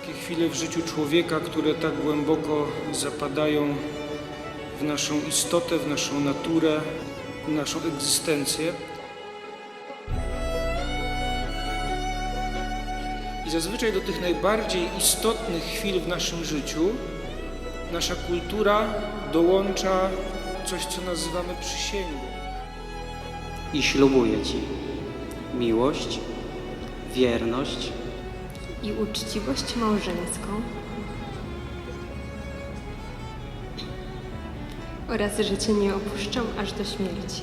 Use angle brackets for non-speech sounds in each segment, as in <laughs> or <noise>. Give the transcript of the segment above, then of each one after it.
Takie chwile w życiu człowieka, które tak głęboko zapadają w naszą istotę, w naszą naturę, w naszą egzystencję. I zazwyczaj do tych najbardziej istotnych chwil w naszym życiu nasza kultura dołącza coś, co nazywamy przysięgą. i ślubuję Ci miłość, wierność i uczciwość małżeńską oraz że Cię nie opuszczam aż do śmierci.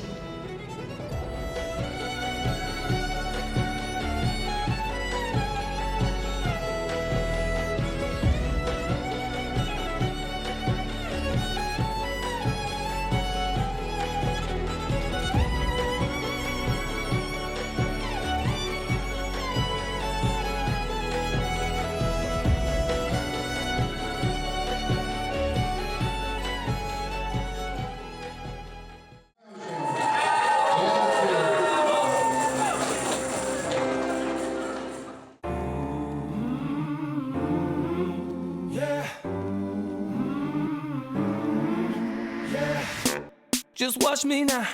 Just watch me now.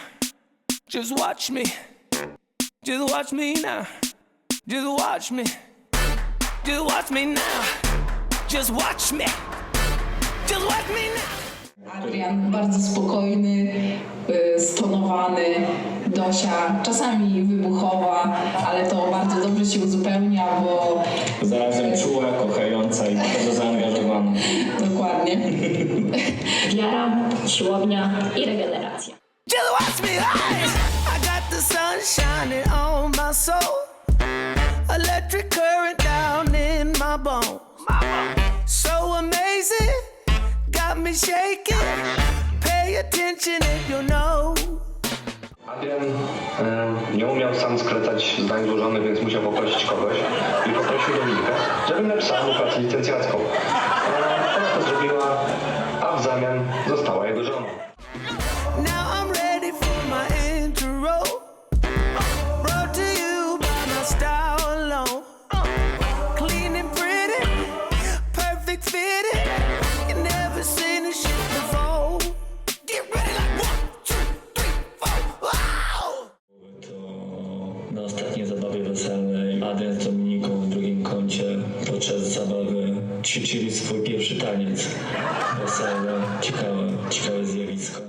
Just watch me. Just watch me now. Just watch me. Just watch me now. Just watch me. Just watch me now. Adrian bardzo spokojny, y, stonowany, Dosia czasami wybuchowa, ale to bardzo dobrze się uzupełnia, bo Zarazem czuła, kochająca i bardzo zaangażowana. <laughs> dokładnie. wiara, siłownia i regeneracja. Just watch me. Hey! I got the sun shining on my soul. Electric current down in my bones. So amazing. Got me shaking. Pay attention if you know. Adrian e, nie umiał sam skracać zdań złożonych, więc musiał poprosić kogoś i poprosił Dominikę, żeby napisała mu pracę licencjacką. Zrobiła, a w zamian została jego żoną. Ćwiczyli swój pierwszy taniec. Weselne, ciekawe, ciekawe zjawisko.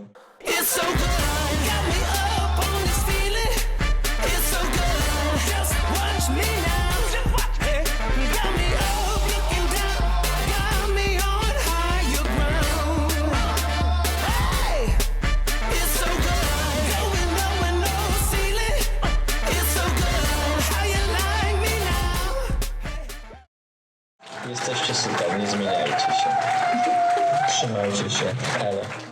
Jesteście super, nie zmieniajcie się. Trzymajcie się. Elo.